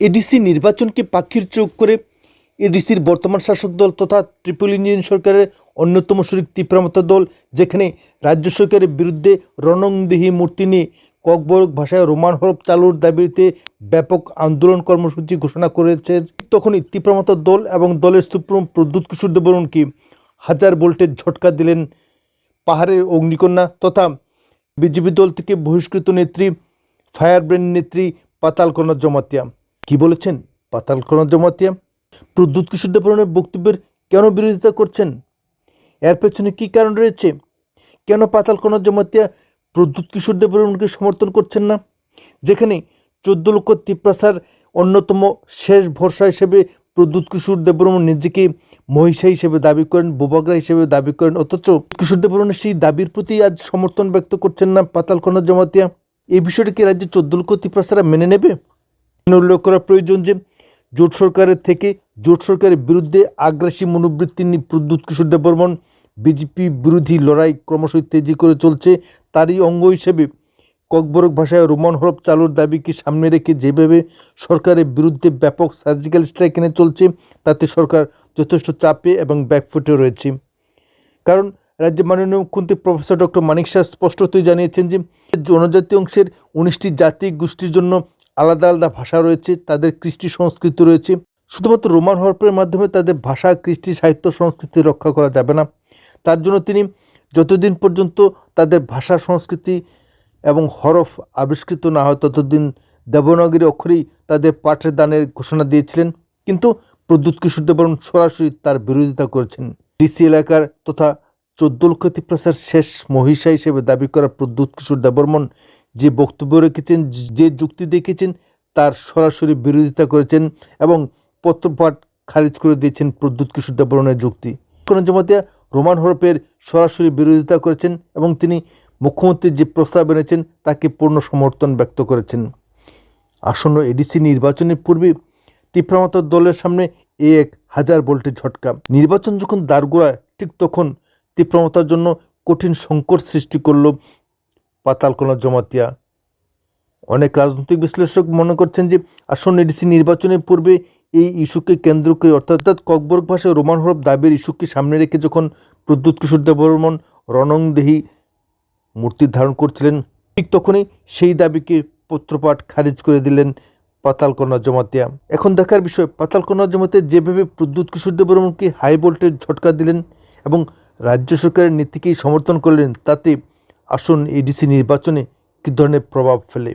ADC নির্বাচনকে পাখির চোখ করে এডিসির বর্তমান শাসক দল তথা ট্রিপল ইঞ্জিন সরকারের অন্যতম শরিক তীব্রামতা দল, যেখানে রাজ্য সরকারের বিরুদ্ধে রণংদেহী মূর্তি নিয়ে ককবরক ভাষায় রোমান হরফ চালুর দাবিতে ব্যাপক আন্দোলন কর্মসূচি ঘোষণা করেছে তখনই তীব্রামতা দল এবং দলের সুপ্রিম প্রদ্যুৎ কিশোর দেবরণকে হাজার ভোল্টের ঝটকা দিলেন পাহাড়ের অগ্নিকন্যা তথা বিজেপি দল থেকে বহিষ্কৃত নেত্রী ফায়ার ব্র্যান্ড নেত্রী পাতালকোনা জমাতিয়া। কি বলেছেন? পাতালকোনা জমাতিয়া প্রদ্যুৎ কিশোর দেবরণের বক্তব্যের কেন বিরোধিতা করছেন? এর পেছনে কী কারণ রয়েছে? কেন পাতালকোনা জমাতিয়া প্রদ্যুৎ কিশোর দেববর্মনকে সমর্থন করছেন না? যেখানে চোদ্দ লক্ষ তিপ্রাসার অন্যতম শেষ ভরসা হিসেবে প্রদ্যুৎ কিশোর দেববর্মন নিজেকে মহিষা হিসেবে দাবি করেন, বোবাগরা হিসেবে দাবি করেন, অথচ কিশোর দেববর্মনের সেই দাবির প্রতি আজ সমর্থন ব্যক্ত করছেন না পাতালকোনা জমাতিয়া। এই বিষয়টিকে রাজ্যের চোদ্দ লক্ষ তিপ্রাসারা মেনে নেবে? উল্লেখ করা প্রয়োজন যে জোট সরকারের থেকে জোট সরকারের বিরুদ্ধে আগ্রাসী মনোবৃত্তি নিয়ে প্রদ্যুৎ কিশোর দেববর্মন বিজেপি বিরোধী লড়াই ক্রমশই তেজি করে চলছে। তারই অঙ্গ হিসেবে ককবরক ভাষায় রোমান হরফ চালুর দাবিকে সামনে রেখে যেভাবে সরকারের বিরুদ্ধে ব্যাপক সার্জিক্যাল স্ট্রাইক এনে চলছে, তাতে সরকার যথেষ্ট চাপে এবং ব্যাকফুটে রয়েছে। কারণ রাজ্যে মাননীয় মুখ্যমন্ত্রী প্রফেসর ডক্টর মানিক শাহ স্পষ্টতই জানিয়েছেন যে জনজাতি অংশের উনিশটি জাতি গোষ্ঠীর জন্য আলাদা আলাদা ভাষা রয়েছে, তাদের কৃষ্টি সংস্কৃতি রয়েছে। শুধুমাত্র রোমান হরফের মাধ্যমে তাদের ভাষা, কৃষ্টি, সাহিত্য, সংস্কৃতি রক্ষা করা যাবে না। তার জন্য তিনি যতদিন পর্যন্ত তাদের ভাষা, সংস্কৃতি এবং হরফ আবিষ্কৃত না হয়, ততদিন দেবনাগরী অক্ষরেই তাদের পাঠের দানের ঘোষণা দিয়েছিলেন। কিন্তু প্রদ্যুৎ কিশোর দেববর্মন সরাসরি তার বিরোধিতা করেছেন। ডিসি এলাকার তথা চোদ্দ লক্ষ শেষ মহিষা হিসেবে দাবি করা প্রদ্যুৎ কিশোর দেববর্মন যে বক্তব্য রেখেছেন, যে যুক্তি দেখেছেন, তার সরাসরি বিরোধিতা করেছেন এবং পত্রপাঠ খারিজ করে দিয়েছেন প্রদ্যুৎ কিশোর দেববর্মনের যুক্তি। কোনো জমাতিয়া রোমান হরফের সরাসরি বিরোধিতা করেছেন এবং তিনি মুখ্যমন্ত্রীর যে প্রস্তাব এনেছেন, তাকে পূর্ণ সমর্থন ব্যক্ত করেছেন। আসন্ন এডিসি নির্বাচনের পূর্বে তীব্রমাতার দলের সামনে এ এক হাজার ভোল্টের ঝটকা। নির্বাচন যখন দাঁড়গোড়ায় ঠিক তখন তীব্রমতার জন্য কঠিন সংকট সৃষ্টি করল পাতালকোনা জমাতিয়া। অনেক রাজনৈতিক বিশ্লেষক মনে করছেন যে আসন্ন এডিসি নির্বাচনের পূর্বে এই ইস্যুকে কেন্দ্র করে, অর্থাৎ ককবরক ভাষায় রোমান হরফ দাবির ইস্যুকে সামনে রেখে যখন প্রদ্যুৎ কিশোর দেববর্মন রণংদেহী মূর্তি ধারণ করছিলেন, ঠিক তখনই সেই দাবিকে পত্রপাঠ খারিজ করে দিলেন পাতালকোনা জমাতিয়া। এখন দেখার বিষয় পাতালকোনা জমাতিয়া যেভাবে প্রদ্যুৎ কিশোর দেববর্মনকে হাই ভোল্টেজ ঝটকা দিলেন এবং রাজ্য সরকারের নীতিকেই সমর্থন করলেন, তাতে আসুন ইডিসি নির্বাচনে কী ধরনের প্রভাব ফেলে?